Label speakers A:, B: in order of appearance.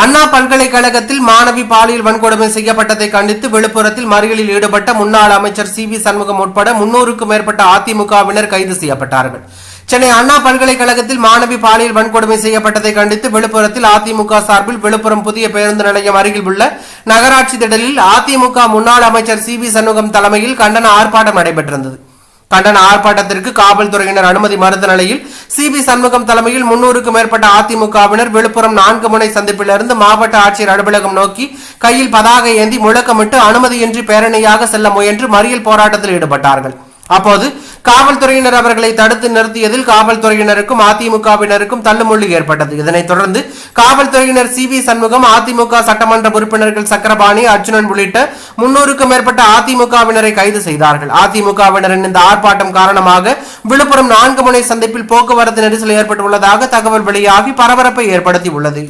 A: அண்ணா பல்கலைக்கழகத்தில் மாணவி பாலியல் வன்கொடுமை செய்யப்பட்டதை கண்டித்து விழுப்புரத்தில் மறியலில் ஈடுபட்ட முன்னாள் அமைச்சர் சி வி சண்முகம் உட்பட முன்னூறுக்கும் மேற்பட்ட அதிமுகவினர் கைது செய்யப்பட்டார்கள். சென்னை அண்ணா பல்கலைக்கழகத்தில் மாணவி பாலியல் வன்கொடுமை செய்யப்பட்டதை கண்டித்து விழுப்புரத்தில் அதிமுக சார்பில் விழுப்புரம் புதிய பேருந்து நிலையம் அருகில் உள்ள நகராட்சி திடலில் அதிமுக முன்னாள் அமைச்சர் சி வி சண்முகம் தலைமையில் கண்டன ஆர்ப்பாட்டம் நடைபெற்றிருந்தது. கண்டன ஆர்ப்பாட்டத்திற்கு காவல்துறையினர் அனுமதி மறுத்த நிலையில் சிபி சண்முகம் தலைமையில் முன்னூறுக்கும் மேற்பட்ட அதிமுகவினர் விழுப்புரம் நான்கு முனை சந்திப்பிலிருந்து மாவட்ட ஆட்சியர் அலுவலகம் நோக்கி கையில் பதாகை ஏந்தி முழக்கமிட்டு அனுமதியின்றி பேரணியாக செல்ல முயன்று மறியல் போராட்டத்தில் ஈடுபட்டார்கள். அப்போது காவல்துறையினர் அவர்களை தடுத்து நிறுத்தியதில் காவல்துறையினருக்கும் அதிமுகவினருக்கும் தள்ளுமுள்ளு ஏற்பட்டது. இதனைத் தொடர்ந்து காவல்துறையினர் சி வி சண்முகம் அதிமுக சட்டமன்ற உறுப்பினர்கள் சக்கரபாணி அர்ஜுனன் உள்ளிட்ட முன்னூறுக்கும் மேற்பட்ட அதிமுகவினரை கைது செய்தார்கள். அதிமுகவினரின் இந்த ஆர்ப்பாட்டம் காரணமாக விழுப்புரம் நான்கு முனை சந்திப்பில் போக்குவரத்து நெரிசல் ஏற்பட்டுள்ளதாக தகவல் வெளியாகி பரபரப்பை ஏற்படுத்தியுள்ளது.